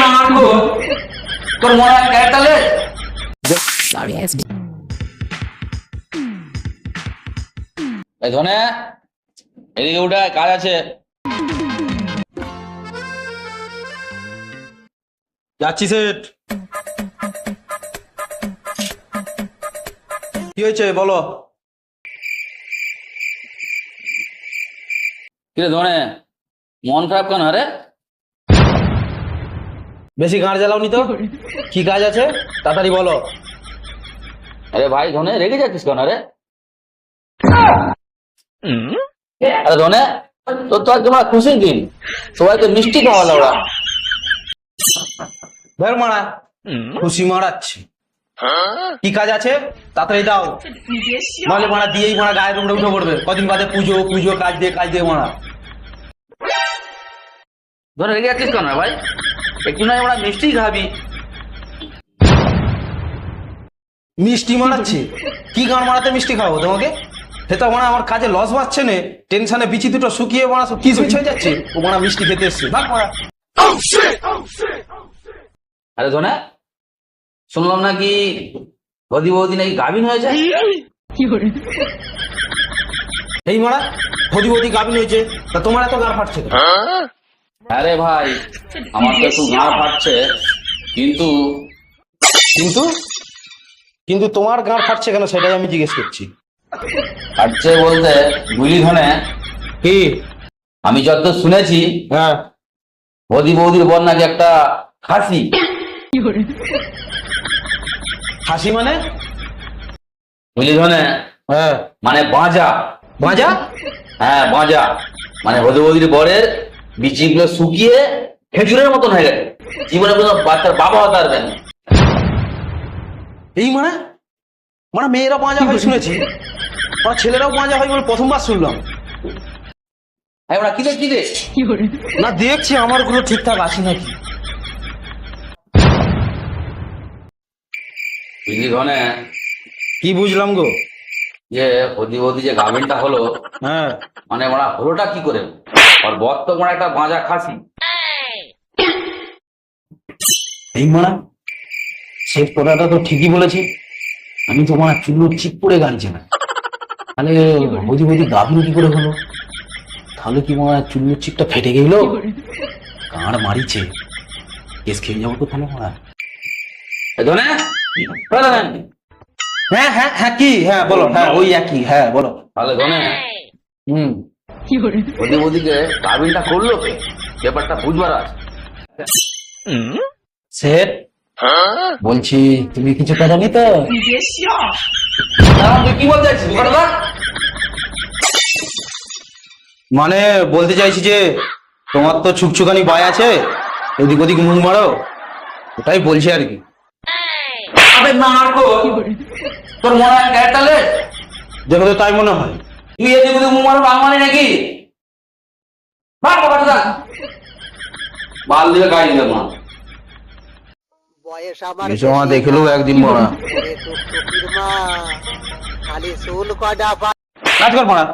মারবো? তোর মনে হয় এই ধনে এদিকে উঠে কাজ আছে। যাচ্ছি সেট কি হয়েছে বলো। কিরে ধনে মন খারাপ কেন রে? বেশি গাঁড় জ্বালাওনি তো? কি কাজ আছে? তাড়াতাড়ি বলো। আরে ভাই ধনে রেগে যাচ্ছিস কেন রে? আরে ধনে তোর তো আজকে আমার খুশির দিন। সবাই তো মিষ্টি খাওয়ালো ওরা। বের মারা খুশি মারাচ্ছি। কি কাজ আছে? তাড়াতাড়ি দাও। নাহলে মারা দিয়েই মারা গায়ের উপরে উঠে পড়বে। কদিন বাদে পুজো পুজো কাজ দিয়ে কাজ দিয়ে মারা। ধরে রেগে যাচ্ছিস কেন ভাই? একটু নয় ওরা মিষ্টি খাবি। মিষ্টি মারাচ্ছি? কি গান মারাতে মিষ্টি খাব তোমাকে? সে তো মানে আমার কাজে লস বাড়ছে না। টেনশনে বিচি দুটো শুকিয়ে মারা কি হয়ে যাচ্ছে। ও মারা মিষ্টি খেতে এসছে। ভাগ মারা। আরে ধনে শুনলাম নাকি বদি বৌদি নাকি গাভিন হয়েছে? এই মারা ভদি ভদি গাভিন হয়েছে। তা তোমার এত গান ফাটছে কেন? আরে ভাই আমার তো একটু গা ফাটছে। কিন্তু কিন্তু? কিন্তু তোমার গান ফাটছে কেন সেটাই আমি জিজ্ঞেস করছি। ফাটছে বলতে বুঝলি ধনে। কি? আমি যত শুনেছি হ্যাঁ। বদি বৌদির বল নাকি একটা খাসি। হাসি মানে? বুঝলি ধনে। হ্যাঁ। মানে বাঁজা। বাজা? হ্যাঁ বাঁজা। মানে বদি বৌদির বরের বিচিগুলো শুকিয়ে খেজুরের মতন হয়ে গেছে। জীবনে কোনো বাচ্চার বাবা হতে পারবে না। এই মানে? মানে মেয়েরা বাজা হয় শুনেছি। মানে ছেলেরাও বাজা হয় বলে প্রথমবার শুনলাম। হ্যাঁ ওরা কি দেখছি রে? না দেখছি আমারগুলো ঠিকঠাক আছে নাকি। বুঝলি কি বুঝলাম গো? যে বদি বৌদি যে গাভিনটা হলো হ্যাঁ। মানে ওরা হলোটা কি করে? আর বর তো মানে একটা বাঁজা খাসি। এই মানা সে কথাটা তো ঠিকই বলেছে। আমি তো মানে চুলো চিপ পড়ে গাড়ছে না। তাহলে বৌদি বৌদি গাভিন কি করে হলো? তাহলে কি মনে হয় চুল্লুর চিপটা ফেটে গেল? কাঁড় মারিছে। কেস খেয়ে যাব তো তাহলে মারা। ধনে, হ্যাঁ হ্যাঁ হ্যাঁ কি? হ্যাঁ বলো। হ্যাঁ ওই একই। হ্যাঁ বলো। তাহলে ধনে হুম। বদি বৌদিকে গাভিনটা করল কে ব্যাপারটা বুঝবার আছে। সেট বলছি তুমি কিছু কথা নি তো তুই কি বলতে চাইছিস? মানে বলতে চাইছি যে তোমার তো ছুকছুকানি বাই আছে? এদিক ওদিক মুখ মারো। ওটাই বলছি আর কি। আবে মারবো তোর মনে হয় ক্যারেক্টারে দেখো তো তাই মনে হয়। তুই এদিক ওদিক মুখ মারো বাংমানি নাকি ভাগ কথা বাল দিকে গাড়ি দিবে মা। বয়স আমার এসব আমার একদিন মরা। মা খালি চুল কটা কাজ কর মারা।